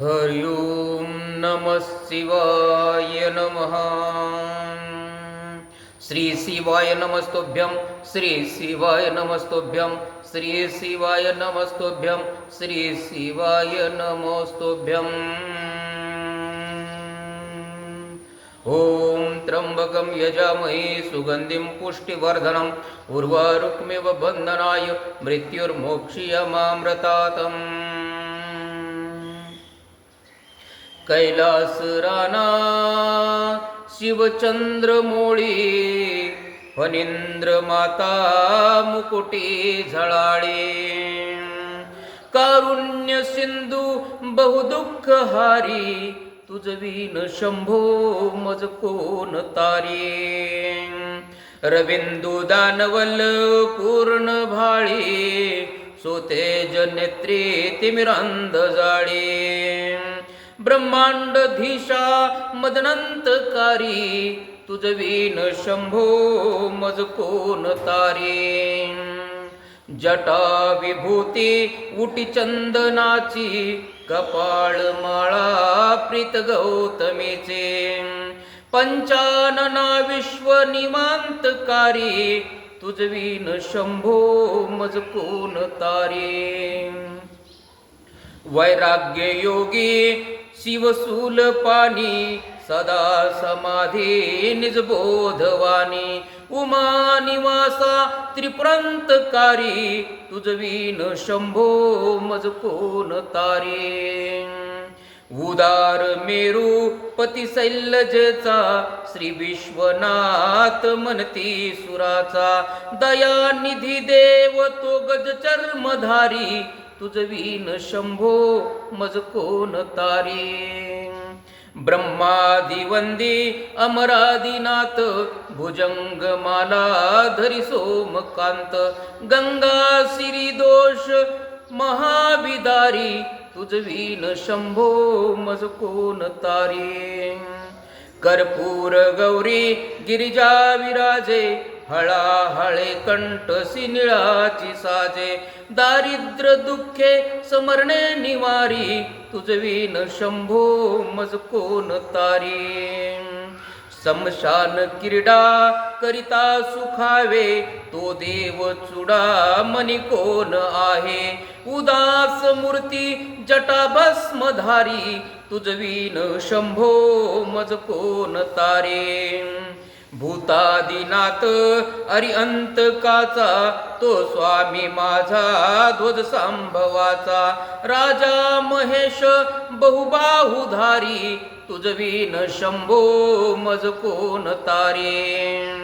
हरि ओं नमः शिवाय नमः। श्री शिवाय नमस्तोभ्यं श्री शिवाय नमस्तोभ्यं श्री शिवाय नमस्तोभ्यं श्री शिवाय नमस्तोभ्यं। ॐ त्र्यम्बकं यजामहे सुगन्धिं पुष्टिवर्धनम् उर्वारुक्मिव बन्धनाय मृत्युर्मोक्षीयमामृतातम् कैलास राणा शिवचंद्रमोळी फणींद्र माता मुकुटी झळाळे. कारुण्य सिंधू बहुदुःख हारी तुझवीन शंभो मज कोण तारी. रविंदू दानवल पूर्ण भाळी सोतेज नेत्री तिमिरांध जाळी. ब्रह्मांडधीशा मदनंतकारी तुझवीन शंभो मज कोण तारी? जटा विभूती उटी चंदनाची कपाळ माळा प्रीत गौतमीचे. पंचानना विश्व निमांतकारी तुझवीन शंभो मज कोण तारी? वैराग्य योगी शिवसूल पाणी सदा समाधी निजबोधवाणी उमा निवासा त्रिप्रांतकारी तुझवीन शंभो मज कोण तारे. उदार मेरू पतिशैलजचा श्री विश्वनाथ मनती सुराचा. दयानिधी देव तो गज चर्मधारी तुझवीन शंभो मज कोण तारी? ब्रह्मादिवंदी अमरादिनाथ भुजंग माला धरी सोमकांत गंगा सिरी दोष महाविदारी तुझवीन शंभो मज कोण तारी? कर्पूर गौरी गिरिजा विराजे हळाहळे कंठसी कंठ सिनिळाची साजे. दारिद्र दुःखे समरणे निवारी. तुझवीन शंभो मज कोण तारी. समशान क्रीडा करिता सुखावे. तो देव चुडा मनी कोण आहे. उदास मूर्ती जटा भस्मधारी. तुझवीन शंभो मज कोण तारे. भूतादिनाथ अरिअंतकाचा तो स्वामी माझा ध्वज संभवाचा. राजा महेश बहुबाहुधारी तुझवीन शंभो मज कोण तारे?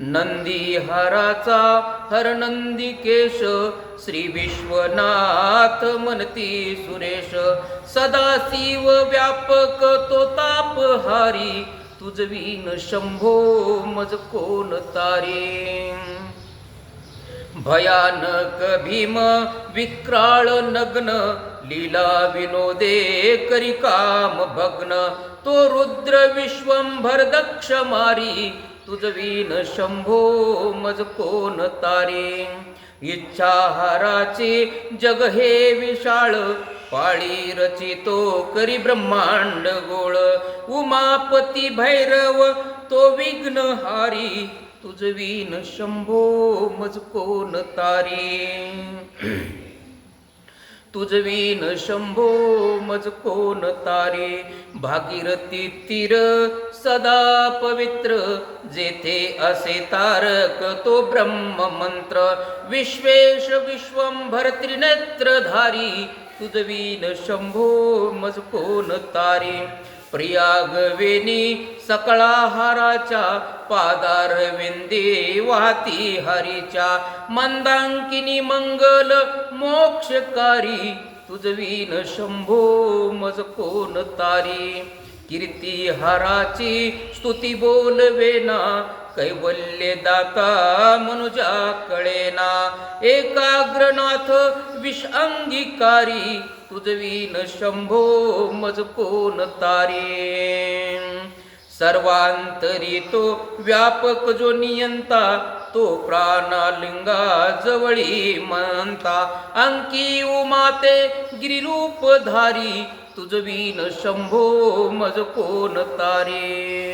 नंदी हराचा हर नंदिकेश श्री विश्वनाथ मनती सुरेश. सदाशिव व्यापक तो तापहारी तुझवीन शंभो मज कोण तारे? भयानक भीम विक्राळ नग्न लीला विनोदे करी काम भग्न. तो रुद्र विश्वंभर दक्ष मारी तुझवीन शंभो मज कोण तारे? इच्छाहाराचे जग हे विशाळ पाळी रचितो करी ब्रह्मांड गोळ. उमापती भैरव तो विघ्न हारी. तुझवीन शंभो मज कोण तारी. तुझवीन शंभो मज कोण तारे. भागीरथी तीर सदा पवित्र. जेथे असे तारक तो ब्रह्म मंत्र विश्वेश विश्वंभर त्रिनेत्रधारी. तुझवीन शंभो मजकोन तारे. प्रियागवेनी सकळाहाराच्या पादार विंदे वाहती हरीच्या. मंदांकिनी मंगल मोक्षकारी. तुझवीन शंभो मज कोण तारी. कीर्ती हाराची स्तुती बोलवेना. कैवल्ये दाता मनुजा कळेना एकाग्रनाथ विष अंगीकारी तुझवीन शंभो मज कोण तारे. सर्वांतरी तो व्यापक जो नियंता तो प्राणालिंगा जवळी म्हणता. अंकी उमाते गिरिरूपधारी तुझवीन शंभो मज कोण तारे.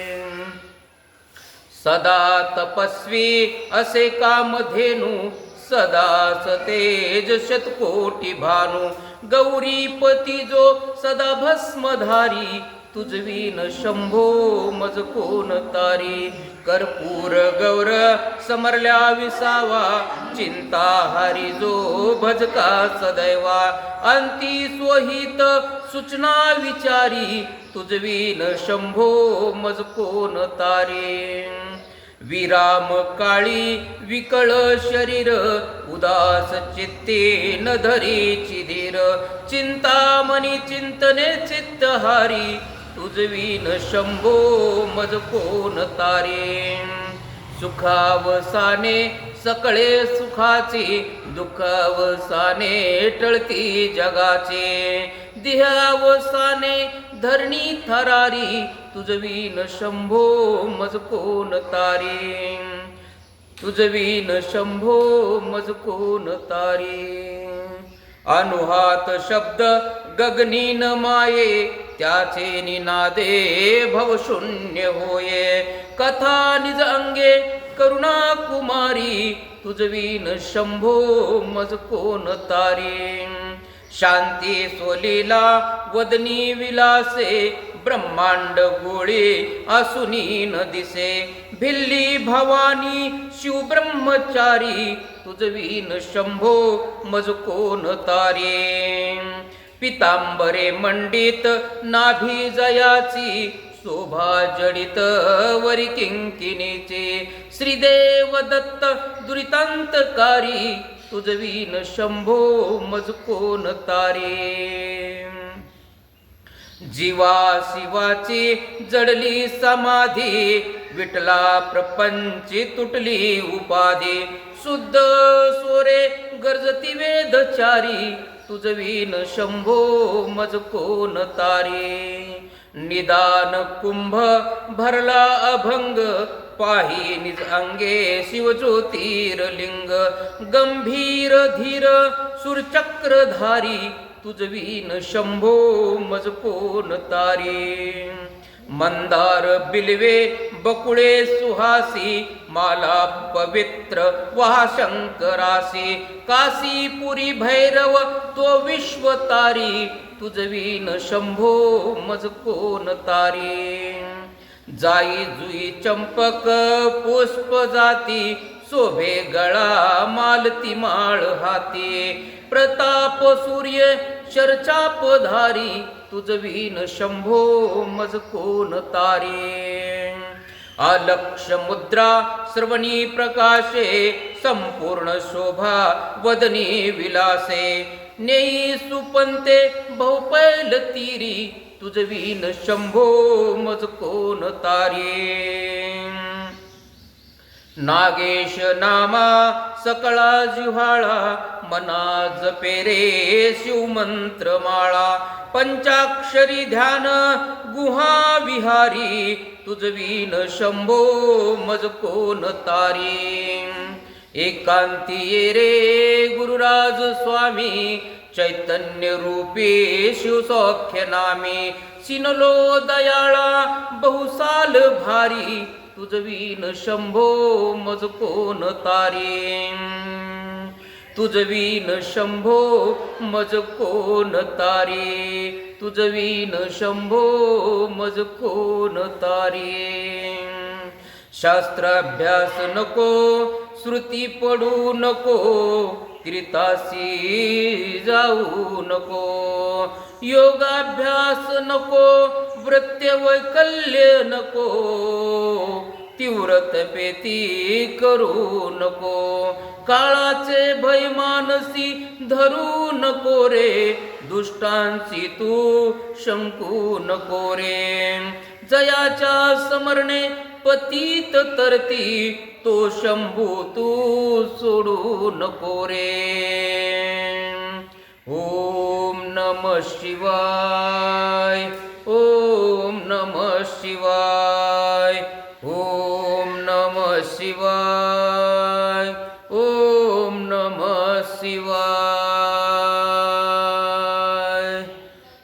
सदा तपस्वी असे कामधेनु सदा सतेज शतकोटी भानु. गौरीपती जो सदा भस्मधारी तुझवीन शंभो मज कोण तारी. कर्पूर गौर समरल्या विसावा चिंता हरी जो भजका सदैवा. अंती स्वहित सूचना विचारी तुझवीन शंभो मज कोण तारी. विराम काळी विकळ शरीर उदास चित्ते न धरी धीर चिंतामणी चिंतने चित्त हारी तुझवीन शंभो मज कोण तारे. सुखावसाने सकळे सुखाचे दुःखावसाने टळती जगाचे. देहावसाने धरणी थरारी तुझवीन शंभो मज कोण तारी तुझवीन शंभो मज कोण तारी. अनुहात शब्द गगनीन माये त्याचे निनादे भवशून्य होये. कथा निज अंगे करुणा कुमारी तुझवीन शंभो मज कोण तारी. शांती सोलीला वदनी विलासे ब्रह्मांड गोळे असुनी न दिसे भिल्ली भवानी शिव ब्रह्मचारी तुझवीन शंभो मजकोन तारे. पितांबरे मंडित नाभी जयाची शोभा जडित वरी किंकिनीचे श्रीदेव दत्त दुरितांतकारी तुझवीन शंभो मजकोन तारे? जीवा शिवाची जडली समाधी विटला प्रपंची तुटली उपाधी. शुद्ध सोरे गरजती वेदचारी तुझवीन शंभो मजकोन तारे? निदान कुंभ भरला अभंग पाही निज अंगे शिवज्योतिर्लिंग गंभीर धीर सुरचक्रधारी तुझवीन शंभो मजपोन तारी. मंदार बिलवे बकुळे सुहासी माला पवित्र वहा शंकरासी काशीपुरी भैरव तो विश्वतारी तुझवीन शंभो मजकोन तारी. जाई जुई चंपक पुष्प जाती शोभे गळा मालती माळ हाती. प्रताप सूर्य शरचाप धारी तुझवीन शंभो मज कोण तारे. अलक्ष मुद्रा श्रवणी प्रकाशे संपूर्ण शोभा वदनी विलासे. नेई सुपंते बहुपैल तीरी तुझवीन शंभो मज कोण तारे? नागेश नामा सकळा जिव्हाळा मना जपे रे शिवमंत्र माळा. पंचाक्षरी ध्यान गुहा विहारी तुझवीन शंभो मज कोण तारी? एकांती ये रे गुरुराज स्वामी चैतन्य रूपी शिवसौख्य नामी. सिनलो दयाळा बहुसाल भारी. तुझवीन शंभो मज कोण तारी तुझवीन शंभो मज कोण तारी तुझवीन शंभो मज कोण तारी. शास्त्राभ्यास नको श्रुती पडू नको. किरितासी जाऊ नको योगाभ्यास नको वैकल्य नको तीव्र तपेती करू नको काळाचे भय मानसी धरू नको रे दुष्टांची तू शंकू नको रे. जयाच्या समरणे पतीत तरती तो शंभू तू सोडू नको रे ओम नम शिवाय ओम नम शिवाय ओम नम शिवाय ओम नम शिवाय.